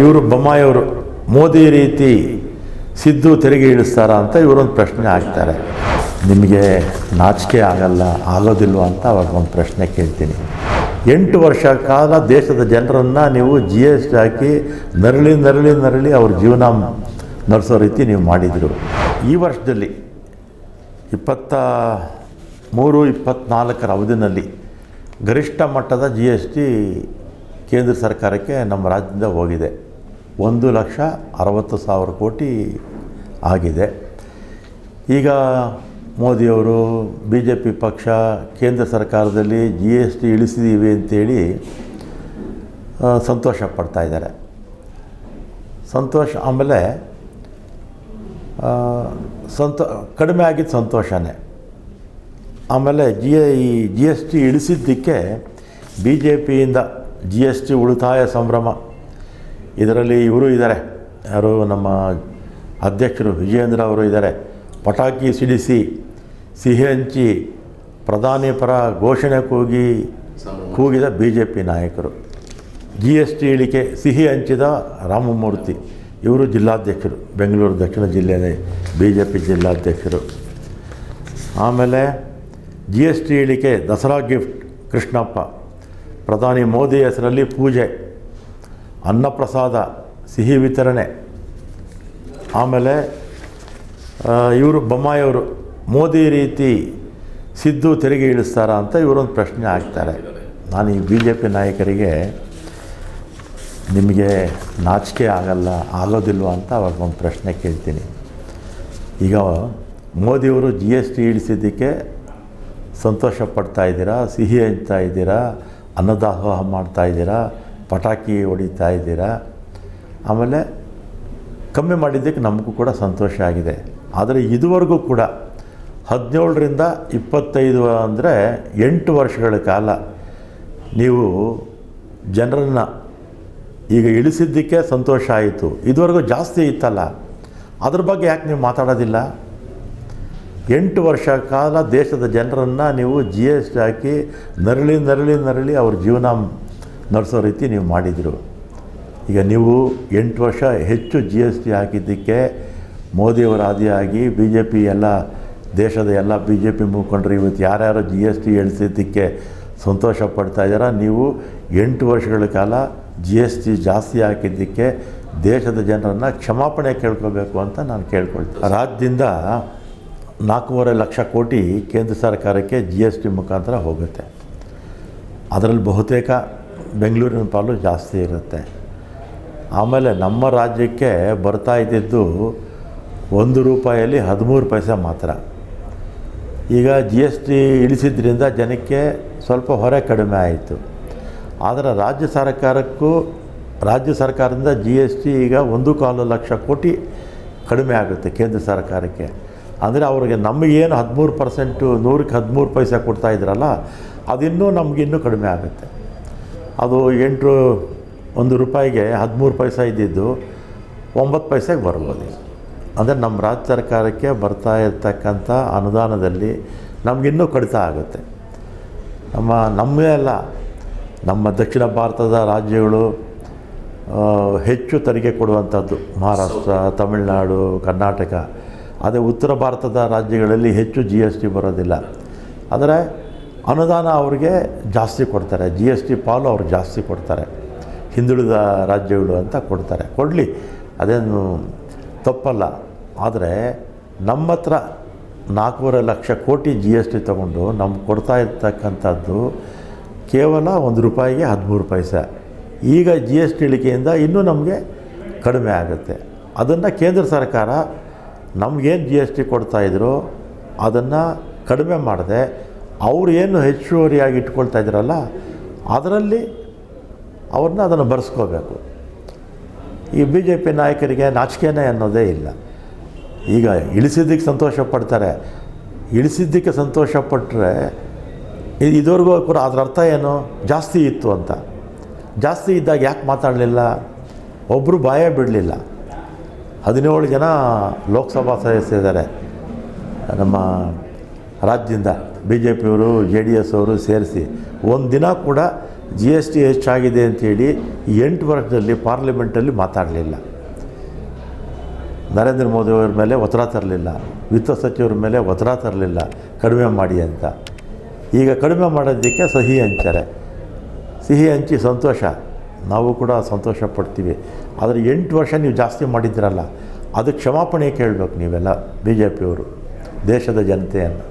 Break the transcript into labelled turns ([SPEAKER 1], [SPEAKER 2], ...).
[SPEAKER 1] ಇವರು ಬೊಮ್ಮಾಯಿಯವರು ಮೋದಿ ರೀತಿ ಸಿದ್ದು ತೆರಿಗೆ ಇಳಿಸ್ತಾರ ಅಂತ ಇವರೊಂದು ಪ್ರಶ್ನೆ ಹಾಕ್ತಾರೆ. ನಿಮಗೆ ನಾಚಿಕೆ ಆಗಲ್ಲ, ಆಗೋದಿಲ್ವ ಅಂತ ಅವಾಗ ಒಂದು ಪ್ರಶ್ನೆ ಕೇಳ್ತೀನಿ. ಎಂಟು ವರ್ಷ ಕಾಲ ದೇಶದ ಜನರನ್ನು ನೀವು ಜಿ ಎಸ್ ಟಿ ಹಾಕಿ ನರಳಿ ನರಳಿ ನರಳಿ ಅವ್ರ ಜೀವನ ನಡೆಸೋ ರೀತಿ ನೀವು ಮಾಡಿದರು. ಈ ವರ್ಷದಲ್ಲಿ ಇಪ್ಪತ್ತ ಮೂರು ಇಪ್ಪತ್ತ್ನಾಲ್ಕರ ಅವಧಿನಲ್ಲಿ ಗರಿಷ್ಠ ಮಟ್ಟದ ಜಿ ಎಸ್ ಟಿ ಕೇಂದ್ರ ಸರ್ಕಾರಕ್ಕೆ ನಮ್ಮ ರಾಜ್ಯದಿಂದ ಹೋಗಿದೆ. ಒಂದು ಲಕ್ಷ ಅರವತ್ತು ಸಾವಿರ ಕೋಟಿ ಆಗಿದೆ. ಈಗ ಮೋದಿಯವರು ಬಿ ಜೆ ಪಿ ಪಕ್ಷ, ಕೇಂದ್ರ ಸರ್ಕಾರದಲ್ಲಿ ಜಿ ಎಸ್ ಟಿ ಇಳಿಸಿದ್ದೀವಿ ಅಂತೇಳಿ ಸಂತೋಷ ಪಡ್ತಾ ಇದ್ದಾರೆ. ಸಂತೋಷ ಆಮೇಲೆ ಸಂತೋ, ಕಡಿಮೆ ಆಗಿದ್ದು ಸಂತೋಷನೇ. ಆಮೇಲೆ ಜಿ ಈ ಜಿ ಎಸ್ ಟಿ ಇಳಿಸಿದ್ದಕ್ಕೆ ಬಿ ಜೆ ಪಿಯಿಂದ ಜಿ ಎಸ್ ಟಿ ಉಳಿತಾಯ ಸಂಭ್ರಮ. ಇದರಲ್ಲಿ ಇವರು ಇದ್ದಾರೆ ಯಾರು ನಮ್ಮ ಅಧ್ಯಕ್ಷರು ವಿಜಯೇಂದ್ರ ಅವರು ಇದ್ದಾರೆ ಪಟಾಕಿ ಸಿಡಿಸಿ, ಸಿಹಿ ಹಂಚಿ, ಪ್ರಧಾನಿ ಪರ ಘೋಷಣೆ ಕೂಗಿ ಕೂಗಿದ ಬಿ ಜೆ ಪಿ ನಾಯಕರು. ಜಿ ಎಸ್ ಟಿ ಇಳಿಕೆ, ಸಿಹಿ ಹಂಚಿದ ರಾಮಮೂರ್ತಿ ಇವರು ಜಿಲ್ಲಾಧ್ಯಕ್ಷರು. ಬೆಂಗಳೂರು ದಕ್ಷಿಣ ಜಿಲ್ಲೆಯ ಬಿ ಜೆ ಪಿ ಜಿಲ್ಲಾಧ್ಯಕ್ಷರು. ಆಮೇಲೆ ಜಿ ಎಸ್ ಟಿ ಇಳಿಕೆ, ದಸರಾ ಗಿಫ್ಟ್ ಕೃಷ್ಣಪ್ಪ. ಪ್ರಧಾನಿ ಮೋದಿ ಹೆಸರಲ್ಲಿ ಪೂಜೆ, ಅನ್ನಪ್ರಸಾದ, ಸಿಹಿ ವಿತರಣೆ. ಆಮೇಲೆ ಇವರು ಬೊಮ್ಮಾಯಿಯವರು ಮೋದಿ ರೀತಿ ಸಿದ್ದು ತೆರಿಗೆ ಇಳಿಸ್ತಾರಾ ಅಂತ ಇವರೊಂದು ಪ್ರಶ್ನೆ ಹಾಕ್ತಾರೆ. ನಾನು ಈ ಬಿ ಜೆ ಪಿ ನಾಯಕರಿಗೆ ನಿಮಗೆ ನಾಚಿಕೆ ಆಗಲ್ಲ, ಆಗೋದಿಲ್ವ ಅಂತ ಅವ್ರಿಗೊಂದು ಪ್ರಶ್ನೆ ಕೇಳ್ತೀನಿ. ಈಗ ಮೋದಿಯವರು ಜಿ ಎಸ್ ಟಿ ಇಳಿಸಿದ್ದಕ್ಕೆ ಸಂತೋಷ ಪಡ್ತಾ ಇದ್ದೀರಾ, ಸಿಹಿ ಹಂಚ್ತಾ ಇದ್ದೀರಾ ಅನ್ನದಾಸೋಹ ಮಾಡ್ತಾ ಇದ್ದೀರಾ, ಪಟಾಕಿ ಹೊಡಿತಾ ಇದ್ದೀರಾ, ಆಮೇಲೆ ಕಮ್ಮಿ ಮಾಡಿದ್ದಕ್ಕೆ ನಮಗೂ ಕೂಡ ಸಂತೋಷ ಆಗಿದೆ. ಆದರೆ ಇದುವರೆಗೂ ಕೂಡ ಹದಿನೇಳರಿಂದ ಇಪ್ಪತ್ತೈದು ಅಂದರೆ ಎಂಟು ವರ್ಷಗಳ ಕಾಲ ನೀವು ಜನರನ್ನು ಈಗ ಇಳಿಸಿದ್ದಕ್ಕೆ ಸಂತೋಷ ಆಯಿತು. ಇದುವರೆಗೂ ಜಾಸ್ತಿ ಇತ್ತಲ್ಲ. ಅದ್ರ ಬಗ್ಗೆ ಯಾಕೆ ನೀವು ಮಾತಾಡೋದಿಲ್ಲ? ಎಂಟು ವರ್ಷ ಕಾಲ ದೇಶದ ಜನರನ್ನು ನೀವು ಜಿ ಎಸ್ ಟಿ ಹಾಕಿ ನರಳಿ ನರಳಿ ನರಳಿ ಅವ್ರ ಜೀವನ ನಡೆಸೋ ರೀತಿ ನೀವು ಮಾಡಿದರು. ಈಗ ನೀವು ಎಂಟು ವರ್ಷ ಹೆಚ್ಚು ಜಿ ಎಸ್ ಟಿ ಹಾಕಿದ್ದಕ್ಕೆ ಮೋದಿಯವರ ಆದಿಯಾಗಿ ಬಿ ಜೆ ಪಿ ಎಲ್ಲ ದೇಶದ ಎಲ್ಲ ಬಿ ಜೆ ಪಿ ಮುಖಂಡರು ಇವತ್ತು ಯಾರ್ಯಾರು ಜಿ ಎಸ್ ಟಿ ಇಳಿಸಿದ್ದಕ್ಕೆ ಸಂತೋಷ ಪಡ್ತಾ ಇದ್ದಾರ? ನೀವು ಎಂಟು ವರ್ಷಗಳ ಕಾಲ ಜಿ ಎಸ್ ಟಿ ಜಾಸ್ತಿ ಹಾಕಿದ್ದಕ್ಕೆ ದೇಶದ ಜನರನ್ನು ಕ್ಷಮಾಪಣೆ ಕೇಳ್ಕೋಬೇಕು ಅಂತ ನಾನು ಕೇಳ್ಕೊಳ್ತೀನಿ. ರಾಜ್ಯದಿಂದ ನಾಲ್ಕೂವರೆ ಲಕ್ಷ ಕೋಟಿ ಕೇಂದ್ರ ಸರ್ಕಾರಕ್ಕೆ ಜಿ ಎಸ್ ಟಿ ಮುಖಾಂತರ ಹೋಗುತ್ತೆ. ಅದರಲ್ಲಿ ಬಹುತೇಕ ಬೆಂಗಳೂರಿನ ಪಾಲು ಜಾಸ್ತಿ ಇರುತ್ತೆ. ಆಮೇಲೆ ನಮ್ಮ ರಾಜ್ಯಕ್ಕೆ ಬರ್ತಾ ಇದ್ದಿದ್ದು ಒಂದು ರೂಪಾಯಲ್ಲಿ ಹದಿಮೂರು ಪೈಸೆ ಮಾತ್ರ. ಈಗ ಜಿ ಎಸ್ ಟಿ ಇಳಿಸಿದ್ರಿಂದ ಜನಕ್ಕೆ ಸ್ವಲ್ಪ ಹೊರೆ ಕಡಿಮೆ ಆಯಿತು. ಆದರೆ ರಾಜ್ಯ ಸರ್ಕಾರಕ್ಕೂ, ರಾಜ್ಯ ಸರ್ಕಾರದಿಂದ ಜಿ ಎಸ್ ಟಿ ಈಗ ಒಂದು ಕಾಲು ಲಕ್ಷ ಕೋಟಿ ಕಡಿಮೆ ಆಗುತ್ತೆ ಕೇಂದ್ರ ಸರ್ಕಾರಕ್ಕೆ. ಅಂದರೆ ಅವ್ರಿಗೆ ನಮಗೇನು ಹದಿಮೂರು ಪರ್ಸೆಂಟು ನೂರಕ್ಕೆ ಹದಿಮೂರು ಪೈಸೆ ಕೊಡ್ತಾ ಇದ್ರಲ್ಲ, ಅದಿನ್ನೂ ನಮಗಿನ್ನೂ ಕಡಿಮೆ ಆಗುತ್ತೆ. ಅದು ಎಂಟು ಒಂದು ರೂಪಾಯಿಗೆ ಹದಿಮೂರು ಪೈಸೆ ಇದ್ದಿದ್ದು ಒಂಬತ್ತು ಪೈಸೆಗೆ ಬರ್ಬೋದು. ಅಂದರೆ ನಮ್ಮ ರಾಜ್ಯ ಸರ್ಕಾರಕ್ಕೆ ಬರ್ತಾ ಇರ್ತಕ್ಕಂಥ ಅನುದಾನದಲ್ಲಿ ನಮಗಿನ್ನೂ ಕಡಿತ ಆಗುತ್ತೆ. ನಮ್ಮ, ನಮ್ಮೇ ಅಲ್ಲ, ನಮ್ಮ ದಕ್ಷಿಣ ಭಾರತದ ರಾಜ್ಯಗಳು ಹೆಚ್ಚು ತೆರಿಗೆ ಕೊಡುವಂಥದ್ದು. ಮಹಾರಾಷ್ಟ್ರ, ತಮಿಳುನಾಡು, ಕರ್ನಾಟಕ. ಅದೇ ಉತ್ತರ ಭಾರತದ ರಾಜ್ಯಗಳಲ್ಲಿ ಹೆಚ್ಚು ಜಿ ಎಸ್ ಟಿ ಬರೋದಿಲ್ಲ. ಆದರೆ ಅನುದಾನ ಅವ್ರಿಗೆ ಜಾಸ್ತಿ ಕೊಡ್ತಾರೆ. ಜಿ ಎಸ್ ಟಿ ಪಾಲು ಅವ್ರು ಜಾಸ್ತಿ ಕೊಡ್ತಾರೆ. ಹಿಂದುಳಿದ ರಾಜ್ಯಗಳು ಅಂತ ಕೊಡ್ತಾರೆ. ಕೊಡಲಿ, ಅದೇನು ತಪ್ಪಲ್ಲ. ಆದರೆ ನಮ್ಮ ಹತ್ರ ನಾಲ್ಕೂವರೆ ಲಕ್ಷ ಕೋಟಿ ಜಿ ಎಸ್ ಟಿ ತೊಗೊಂಡು ನಮ್ಗೆ ಕೊಡ್ತಾ ಇರ್ತಕ್ಕಂಥದ್ದು ಕೇವಲ ಒಂದು ರೂಪಾಯಿಗೆ ಹದಿಮೂರು ಪೈಸೆ. ಈಗ ಜಿ ಎಸ್ ಟಿ ಇಳಿಕೆಯಿಂದ ಇನ್ನೂ ನಮಗೆ ಕಡಿಮೆ ಆಗುತ್ತೆ. ಅದನ್ನು ಕೇಂದ್ರ ಸರ್ಕಾರ ನಮಗೇನು ಜಿ ಎಸ್ ಟಿ ಕೊಡ್ತಾಯಿದ್ರು ಅದನ್ನು ಕಡಿಮೆ ಮಾಡದೆ. ಅವರು ಏನು ಹೆಚ್ಚುವರಿಯಾಗಿ ಇಟ್ಕೊಳ್ತಾ ಇದ್ರಲ್ಲ, ಅದರಲ್ಲಿ ಅವ್ರನ್ನ ಅದನ್ನು ಬರೆಸ್ಕೋಬೇಕು. ಈ ಬಿ ಜೆ ಪಿ ನಾಯಕರಿಗೆ ನಾಚಿಕೆನೇ ಅನ್ನೋದೇ ಇಲ್ಲ. ಈಗ ಇಳಿಸಿದ್ದಕ್ಕೆ ಸಂತೋಷ ಪಡ್ತಾರೆ. ಇಳಿಸಿದ್ದಕ್ಕೆ ಸಂತೋಷ ಪಟ್ಟರೆ ಇದುವರೆಗೂ ಕೂಡ ಅದರ ಅರ್ಥ ಏನು? ಜಾಸ್ತಿ ಇತ್ತು ಅಂತ. ಜಾಸ್ತಿ ಇದ್ದಾಗ ಯಾಕೆ ಮಾತಾಡಲಿಲ್ಲ? ಒಬ್ಬರು ಭಯ ಬಿಡಲಿಲ್ಲ. ಹದಿನೇಳು ಜನ ಲೋಕಸಭಾ ಸದಸ್ಯರಿದ್ದಾರೆ ನಮ್ಮ ರಾಜ್ಯದಿಂದ ಬಿ ಜೆ ಪಿಯವರು ಜೆ ಡಿ ಎಸ್ ಅವರು ಸೇರಿಸಿ ಒಂದು ದಿನ ಕೂಡ ಜಿ ಎಸ್ ಟಿ ಹೆಚ್ಚಾಗಿದೆ ಅಂತೇಳಿ ಎಂಟು ವರ್ಷದಲ್ಲಿ ಪಾರ್ಲಿಮೆಂಟಲ್ಲಿ ಮಾತಾಡಲಿಲ್ಲ. ನರೇಂದ್ರ ಮೋದಿಯವರ ಮೇಲೆ ಒತ್ತಡ ತರಲಿಲ್ಲ. ವಿತ್ತ ಸಚಿವರ ಮೇಲೆ ಒತ್ತಡ ತರಲಿಲ್ಲ. ಕಡಿಮೆ ಮಾಡಿ ಅಂತ. ಈಗ ಕಡಿಮೆ ಮಾಡೋದಕ್ಕೆ ಸಹಿ ಹಂಚಾರೆ. ಸಿಹಿ ಹಂಚಿ ಸಂತೋಷ. ನಾವು ಕೂಡ ಸಂತೋಷ ಪಡ್ತೀವಿ ಆದರೆ ಎಂಟು ವರ್ಷ ನೀವು ಜಾಸ್ತಿ ಮಾಡಿದ್ದೀರಲ್ಲ, ಅದು ಕ್ಷಮಾಪಣೆ ಕೇಳಬೇಕು ನೀವೆಲ್ಲ ಬಿ ಜೆ ಪಿಯವರು ದೇಶದ ಜನತೆಯನ್ನು.